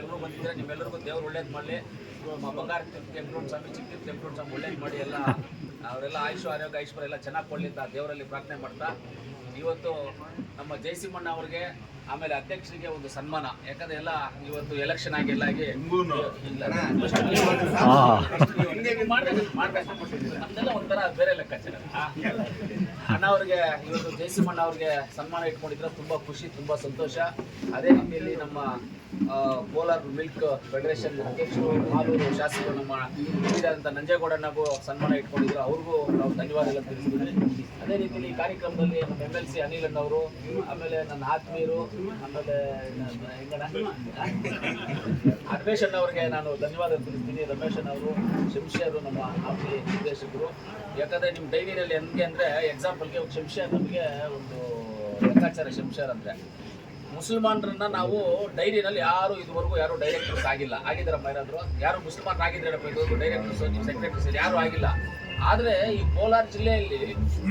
ಎಲ್ಲರೂ ಬಂದಿದ್ದೀರ? ನಿಮ್ಮೆಲ್ಲರಿಗೂ ದೇವ್ರು ಒಳ್ಳೇದು ಮಾಡಲಿ. ಬಂಗಾರ ತೆಂಕರೋಡ್ ಸ್ವಾಮಿ ಚಿಕ್ಕ ತೆಂಕರೋಡ್ ಸ್ವಾಮಿ ಒಳ್ಳೇದು ಮಾಡಿ ಎಲ್ಲ ಅವರೆಲ್ಲ ಆಯುಷು ಆರೋಗ್ಯ ಐಶ್ವರ್ಯ ಎಲ್ಲ ಚೆನ್ನಾಗಿ ಕೊಡಲಿ ಅಂತ ದೇವರಲ್ಲಿ ಪ್ರಾರ್ಥನೆ ಮಾಡ್ತಾ. ಇವತ್ತು ನಮ್ಮ ಜಯಸಿಂಹಣ್ಣ ಅವ್ರಿಗೆ ಆಮೇಲೆ ಅಧ್ಯಕ್ಷರಿಗೆ ಒಂದು ಸನ್ಮಾನ. ಯಾಕಂದ್ರೆ ಎಲ್ಲ ಇವತ್ತು ಎಲೆಕ್ಷನ್ ಆಗಿ ಎಲ್ಲ ಆಗಿ ಅಣ್ಣ ಅವ್ರಿಗೆ ಇವತ್ತು ಜಯಸಿಂಹಣ್ಣ ಅವ್ರಿಗೆ ಸನ್ಮಾನ ಇಟ್ಕೊಂಡಿದ್ರೆ ತುಂಬಾ ಖುಷಿ, ತುಂಬಾ ಸಂತೋಷ. ಅದೇ ರೀತಿಯಲ್ಲಿ ನಮ್ಮ ಕೋಲಾರ್ ಮಿಲ್ಕ್ ಫೆಡರೇಷನ್ ಅಧ್ಯಕ್ಷರು ಮಾಲೂರು ಶಾಸಕರು ನಮ್ಮ ಹಿರಿಯರಾದಂಥ ನಂಜೇಗೌಡಣ್ಣಗೂ ಸನ್ಮಾನ ಇಟ್ಕೊಂಡಿದ್ರು. ಅವ್ರಿಗೂ ನಾವು ಧನ್ಯವಾದಗಳು ತಿಳಿಸ್ತೀವಿ. ಅದೇ ರೀತಿಯಲ್ಲಿ ಈ ಕಾರ್ಯಕ್ರಮದಲ್ಲಿ ನಮ್ಮ ಎಂ ಎಲ್ ಸಿ ಅನಿಲ್ ಅಣ್ಣವರು ಆಮೇಲೆ ನನ್ನ ಆತ್ಮೀಯರು, ಆಮೇಲೆ ರಮೇಶ್ ಅಣ್ಣವ್ರಿಗೆ ನಾನು ಧನ್ಯವಾದ ತಿಳಿಸ್ತೀನಿ. ರಮೇಶ್ ಅಣ್ಣವರು ಶಂಶಿಯರು ನಮ್ಮ ಆಫಿ ನಿರ್ದೇಶಕರು. ಯಾಕಂದರೆ ನಿಮ್ಮ ಡೈರಿಯಲ್ಲಿ ಹೆಂಗೆ ಅಂದರೆ ಎಕ್ಸಾಂಪಲ್ಗೆ ಶಂಶಿಯರ್ ನಮಗೆ ಒಂದು ಲೆಕ್ಕಾಚಾರ ಶಂಶಿಯರ್ ಅಂದರೆ, ಮುಸಲ್ಮಾನರನ್ನ ನಾವು ಡೈರಿನಲ್ಲಿ ಯಾರು ಇದುವರೆಗೂ ಯಾರು ಡೈರೆಕ್ಟರ್ಸ್ ಆಗಿಲ್ಲ. ಆಗಿದ್ದಾರಪ್ಪ ಮೈರಾದರು ಯಾರು ಮುಸಲ್ಮಾನ್ ಆಗಿದ್ದಾರಪ್ಪ ಇದುವರೆಗೂ ಡೈರೆಕ್ಟರ್ಸ್ ನಿಮ್ಮ ಸೆಕ್ರೆಟರೀಸ್ ಯಾರು ಆಗಿಲ್ಲ. ಆದರೆ ಈ ಕೋಲಾರ ಜಿಲ್ಲೆಯಲ್ಲಿ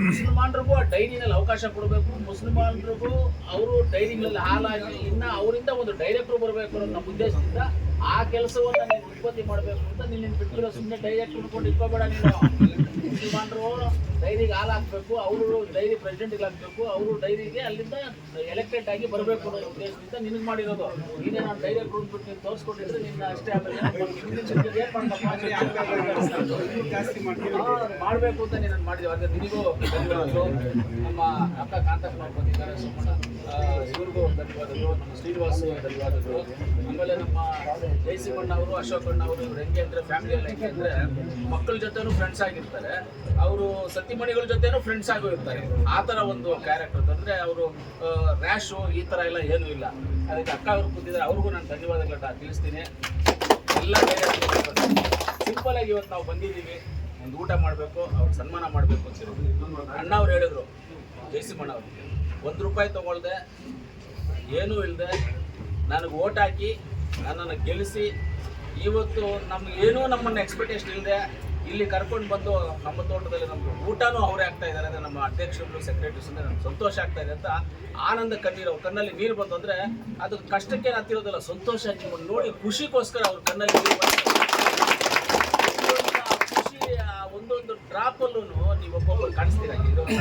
ಮುಸಲ್ಮಾನರಿಗೂ ಆ ಡೈರಿನಲ್ಲಿ ಅವಕಾಶ ಕೊಡಬೇಕು, ಮುಸಲ್ಮಾನರಿಗೂ ಅವರು ಡೈರಿಗಳಲ್ಲಿ ಹಾಲಾಗಿ ಇನ್ನು ಅವರಿಂದ ಒಂದು ಡೈರೆಕ್ಟರ್ ಬರಬೇಕು ಅನ್ನೋ ನಮ್ಮ ಉದ್ದೇಶದಿಂದ ಆ ಕೆಲಸವನ್ನ ನೀನು ಉತ್ಪತ್ತಿ ಮಾಡಬೇಕು ಅಂತ ನಿನ್ನ ಬಿಟ್ಟಿರೋ ಸುಮ್ಮನೆ ಡೈರೆಕ್ಟ್ ಉಳ್ಕೊಂಡು ಇಟ್ಕೋಬೇಡ ನೀನು. ಮುಸಲ್ಮಾನರು ಡೈರಿಗೆ ಹಾಲು ಹಾಕ್ಬೇಕು ಅವರು ಡೈರಿ ಪ್ರೆಸಿಡೆಂಟ್ಗೆ ಹಾಕ್ಬೇಕು ಅವರು ಡೈರಿಗೆ ಅಲ್ಲಿಂದ ಎಲೆಕ್ಟೆಡ್ ಆಗಿ ಬರಬೇಕು ಅನ್ನೋ ಉದ್ದೇಶದಿಂದ ನಿನಗೆ ಮಾಡಿರೋದು. ನೀನೇ ನಾನು ಡೈರಿ ಬಿಟ್ಟು ನೀನು ತೋರಿಸ್ಕೊಂಡಿದ್ರೆ ನಿನ್ನ ಅಷ್ಟೇ ಮಾಡಬೇಕು? ಅಂತ ನೀನು ಮಾಡಿದ್ವಿ ಅದೇ ನಿನಗೂ ನಮ್ಮ ಅಕ್ಕ ಅವ್ರು ಬಂದಿದ್ದಾರೆ ಆ, ಇವ್ರಿಗೂ ಧನ್ಯವಾದಗಳು. ನಮ್ಮ ಶ್ರೀನಿವಾಸ್ ಧನ್ಯವಾದಗಳು. ಆಮೇಲೆ ನಮ್ಮ ಜಯಸಿಂಹಣ್ಣ ಅವರು ಅಶೋಕ್ ಅಣ್ಣ ಅವರು ಇವ್ರು ಹೆಂಗೆ ಅಂದರೆ ಫ್ಯಾಮಿಲಿ ಎಲ್ಲ ಹೆಂಗೆ ಅಂದ್ರೆ ಮಕ್ಕಳ ಜೊತೆನೂ ಫ್ರೆಂಡ್ಸ್ ಆಗಿರ್ತಾರೆ. ಅವರು ಸತಿಮಣಿಗಳ ಜೊತೆನೂ ಫ್ರೆಂಡ್ಸ್ ಆಗೂ ಇರ್ತಾರೆ. ಆ ಥರ ಒಂದು ಕ್ಯಾರೆಕ್ಟರ್ ಅಂದ್ರೆ ಅವರು ರ್ಯಾಶು ಈ ಥರ ಎಲ್ಲ ಏನೂ ಇಲ್ಲ. ಅದಕ್ಕೆ ಅಕ್ಕ ಅವರು ಕೂತಿದ್ದಾರೆ. ಅವ್ರಿಗೂ ನಾನು ಧನ್ಯವಾದಗಳನ್ನ ತಿಳಿಸ್ತೀನಿ. ಎಲ್ಲ ಸಿಂಪಲ್ ಆಗಿ ಇವತ್ತು ನಾವು ಬಂದಿದ್ದೀವಿ. ಒಂದು ಊಟ ಮಾಡಬೇಕು, ಅವ್ರು ಸನ್ಮಾನ ಮಾಡಬೇಕು ಅಂತ ಅಣ್ಣ ಅವ್ರು ಹೇಳಿದ್ರು ಜಯಸಿಂಹಣ್ಣ ಅವರು. ಒಂದು ರೂಪಾಯಿ ತಗೊಳ್ದೆ, ಏನೂ ಇಲ್ಲದೆ ನನಗೆ ಓಟ್ ಹಾಕಿ ನನ್ನನ್ನು ಗೆಲ್ಲಿಸಿ, ಇವತ್ತು ನಮ್ಗೆ ಏನೂ ನಮ್ಮನ್ನು ಎಕ್ಸ್ಪೆಕ್ಟೇಷನ್ ಇಲ್ಲದೆ ಇಲ್ಲಿ ಕರ್ಕೊಂಡು ಬಂದು ನಮ್ಮ ತೋಟದಲ್ಲಿ ನಮ್ಗೆ ಊಟನೂ ಅವರೇ ಆಗ್ತಾ ಇದ್ದಾರೆ. ಅಂದರೆ ನಮ್ಮ ಅಧ್ಯಕ್ಷರು ಸೆಕ್ರೆಟರಿಸ್ ಅಂದರೆ ನಮ್ಗೆ ಸಂತೋಷ ಆಗ್ತಾ ಇದೆ ಅಂತ ಆನಂದ ಕಣ್ಣೀರು ಕಣ್ಣಲ್ಲಿ ನೀರು ಬಂತು ಅಂದರೆ ಅದು ಕಷ್ಟಕ್ಕೆ ಹತ್ತಿರೋದಿಲ್ಲ, ಸಂತೋಷ ನೋಡಿ ಖುಷಿಗೋಸ್ಕರ ಅವ್ರ ಕಣ್ಣಲ್ಲಿ ನೀರು ಬಂತು ಪ್ರತಿಯೊಂದು ಆ ಖುಷಿ ಆ ಒಂದೊಂದು ಡ್ರಾಪಲ್ಲೂ ನೀವು ಒಬ್ಬೊಬ್ರು ಕಾಣಿಸ್ತೀರಾ?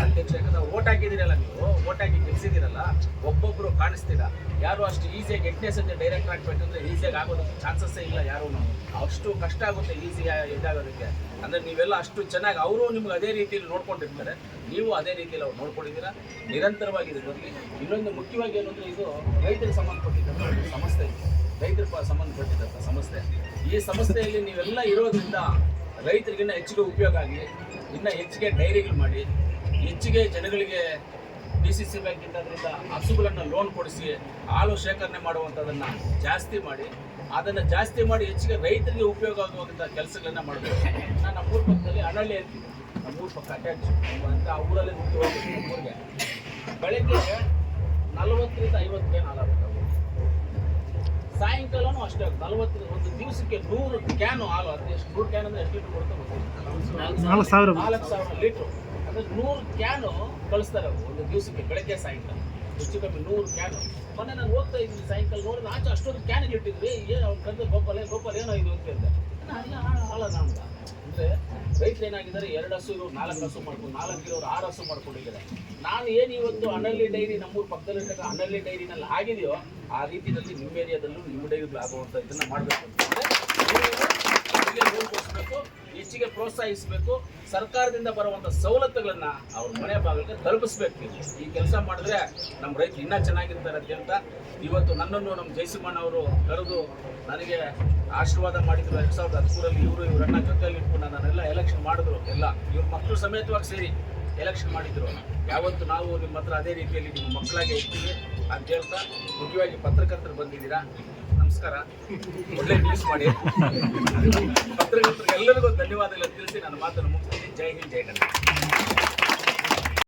ಅಧ್ಯಕ್ಷ ಓಟ್ ಹಾಕಿದಿರಲ್ಲ ನೀವು? ಓಟ್ ಹಾಕಿ ಗೆಲ್ಸಿದಿರಲ್ಲ ಒಬ್ಬೊಬ್ಬರು ಕಾಣಿಸ್ತೀರಾ? ಯಾರು ಅಷ್ಟು ಈಸಿಯಾಗಿ ಎಂಟನೇ ಸಂಜೆ ಡೈರೆಕ್ಟ್ ಆಗ್ಬೇಕಂದ್ರೆ ಈಸಿಯಾಗಿ ಆಗೋದಕ್ಕೆ ಚಾನ್ಸಸ್ಸೇ ಇಲ್ಲ ಯಾರು ಅಷ್ಟು ಕಷ್ಟ ಆಗುತ್ತೆ ಈಸಿ ಇದಾಗೋದಕ್ಕೆ. ಅಂದರೆ ನೀವೆಲ್ಲ ಅಷ್ಟು ಚೆನ್ನಾಗಿ ಅವರು ನಿಮ್ಗೆ ಅದೇ ರೀತಿಯಲ್ಲಿ ನೋಡ್ಕೊಂಡಿರ್ತಾರೆ. ನೀವು ಅದೇ ರೀತಿಯಲ್ಲಿ ಅವ್ರು ನೋಡ್ಕೊಂಡಿದ್ದೀರಾ? ನಿರಂತರವಾಗಿ ಇದ್ರ ಇನ್ನೊಂದು ಮುಖ್ಯವಾಗಿ ಏನಂದ್ರೆ ಇದು ರೈತರಿಗೆ ಸಂಬಂಧಪಟ್ಟಿದ್ದಂಥ ಸಮಸ್ಯೆ ಸಂಸ್ಥೆ ರೈತರ ಸಂಬಂಧಪಟ್ಟಿದ್ದಂಥ ಸಂಸ್ಥೆ ಈ ಸಂಸ್ಥೆಯಲ್ಲಿ ನೀವೆಲ್ಲ ಇರೋದ್ರಿಂದ ರೈತರಿಗಿನ್ನ ಹೆಚ್ಚಿಗೆ ಉಪಯೋಗ ಆಗಿ, ಇನ್ನ ಹೆಚ್ಚಿಗೆ ಡೈರಿಗಳು ಮಾಡಿ, ಹೆಚ್ಚಿಗೆ ಜನಗಳಿಗೆ ಡಿ ಸಿ ಸಿ ಬ್ಯಾಂಕಿಂದ ಅದರಿಂದ ಹಸುಗಳನ್ನು ಲೋನ್ ಕೊಡಿಸಿ, ಹಾಲು ಶೇಖರಣೆ ಮಾಡುವಂಥದ್ದನ್ನು ಜಾಸ್ತಿ ಮಾಡಿ, ಅದನ್ನು ಜಾಸ್ತಿ ಮಾಡಿ ಹೆಚ್ಚಿಗೆ ರೈತರಿಗೆ ಉಪಯೋಗ ಆಗುವಂಥ ಕೆಲಸಗಳನ್ನ ಮಾಡಬೇಕು. ನಾನು ನಮ್ಮ ಊರ ಪಕ್ಕದಲ್ಲಿ ಅನಳ್ಳಿ ಅಂತೀವಿ ನಮ್ಮ ಊರ ಪಕ್ಕ ಅಟ್ಯಾಚ್ ಅಂತ ಆ ಊರಲ್ಲಿ ಊರಿಗೆ. ಬೆಳಗ್ಗೆ ನಲವತ್ತರಿಂದ ಐವತ್ತು ಜನ ಹಾಲಾಗುತ್ತೆ ಸಾಯಂಕಾಲನೂ ಅಷ್ಟೇ ನಲವತ್ತು ಒಂದು ದಿವಸಕ್ಕೆ ನೂರು ಕ್ಯಾನು ಹಾಲು ಅದು ಎಷ್ಟು ನೂರು ಕ್ಯಾನ್ ಅಂದ್ರೆ ಎಷ್ಟು ಲೀಟರ್ ಕೊಡ್ತಾ ನಾಲ್ಕು ಸಾವಿರ ನಾಲ್ಕು ಸಾವಿರ ಲೀಟ್ರು. ಅಂದ್ರೆ ನೂರು ಕ್ಯಾನು ಕಳಿಸ್ತಾರೆ ಅವ್ರು ಒಂದು ದಿವಸಕ್ಕೆ ಬೆಳಗ್ಗೆ ಸಾಯಂಕಾಲ. ಹೆಚ್ಚು ಕಮ್ಮಿ ನೂರು ಕ್ಯಾನು. ಮೊನ್ನೆ ನಾನು ಹೋಗ್ತಾ ಇದ್ದೀನಿ ಸಾಯಂಕಾಲ ನೋಡಿದ್ರೆ ಆಚೆ ಅಷ್ಟೊಂದು ಕ್ಯಾನ್ ಇಟ್ಟಿದ್ವಿ ಏನು ಅವ್ನು ಕಂದು ಗೋಪಾಲ ಗೋಪಾಲ ಏನೋ ಇದು ಅಂತ ಹೇಳ್ತಾರೆ ಅಲ್ಲ ಹಾಳ ಅಂತ. ಅಂದ್ರೆ ರೈತರು ಏನಾಗಿದ್ದಾರೆ, ಎರಡು ಹಸು ಇರೋರು ನಾಲ್ಕು ಹಸು ಮಾಡ್ಕೊಂಡು, ನಾಲ್ಕು ಇರೋರು ಆರು ಹಸು ಮಾಡ್ಕೊಂಡಿದ್ದಾರೆ ನಾನು ಏನು ಇವತ್ತು ಅನಳ್ಳಿ ಡೈರಿ ನಮ್ಮೂರು ಪಕ್ಕದಲ್ಲಿರ್ತಕ್ಕ ಅನಳ್ಳಿ ಡೈರಿನಲ್ಲಿ ಆಗಿದೆಯೋ, ಆ ರೀತಿಯಲ್ಲಿ ನಿಮ್ಮ ಏರಿಯಾದಲ್ಲೂ ನಿಮ್ಮ ಡೈರಿಗಳು ಆಗುವಂಥ ಇದನ್ನ ಮಾಡಬೇಕು ಅಂತಂದ್ರೆ ಹೆಚ್ಚಿಗೆ ಹೆಚ್ಚಿಗೆ ಪ್ರೋತ್ಸಾಹಿಸಬೇಕು, ಸರ್ಕಾರದಿಂದ ಬರುವಂಥ ಸವಲತ್ತುಗಳನ್ನ ಅವ್ರ ಮನೆ ಭಾಗಕ್ಕೆ ತಲುಪಿಸ್ಬೇಕು. ಈ ಕೆಲಸ ಮಾಡಿದ್ರೆ ನಮ್ಮ ರೈತರು ಇನ್ನೂ ಚೆನ್ನಾಗಿರ್ತಾರೆ ಅಂತ ಇವತ್ತು ನನ್ನನ್ನು ನಮ್ಮ ಜಯಸಿಂಹಣ್ಣ ಅವರು ಕರೆದು ನನಗೆ ಆಶೀರ್ವಾದ ಮಾಡಿದ್ರು. ಎರಡು ಸಾವಿರದ ಹದಿಮೂರಲ್ಲಿ ಇವರು ಇವರನ್ನ ಜೊತೆಯಲ್ಲಿ ಇಟ್ಕೊಂಡು ನಾನೆಲ್ಲ ಎಲೆಕ್ಷನ್ ಮಾಡಿದ್ರು. ಎಲ್ಲ ಇವ್ರ ಮಕ್ಕಳು ಸಮೇತವಾಗಿ ಸೇರಿ ಎಲೆಕ್ಷನ್ ಮಾಡಿದ್ರು. ಯಾವತ್ತು ನಾವು ನಿಮ್ಮ ಹತ್ರ ಅದೇ ರೀತಿಯಲ್ಲಿ ನಿಮ್ಮ ಮಕ್ಕಳಾಗೆ ಇರ್ತೀವಿ ಅಂತ ಹೇಳ್ತಾ ಮುಖ್ಯವಾಗಿ ಪತ್ರಕರ್ತರು ಬಂದಿದ್ದೀರಾ? ನಮಸ್ಕಾರ ಒಳ್ಳೆ ನ್ಯೂಸ್ ಮಾಡಿ ಪತ್ರಕರ್ತರಿಗೆ ಎಲ್ಲರಿಗೂ ಧನ್ಯವಾದಗಳು ತಿಳಿಸಿ ನನ್ನ ಮಾತನ್ನು ಮುಗಿಸ್ತೀನಿ ಜೈ ಹಿಂದ್ ಜೈ ಕನ್ನಡ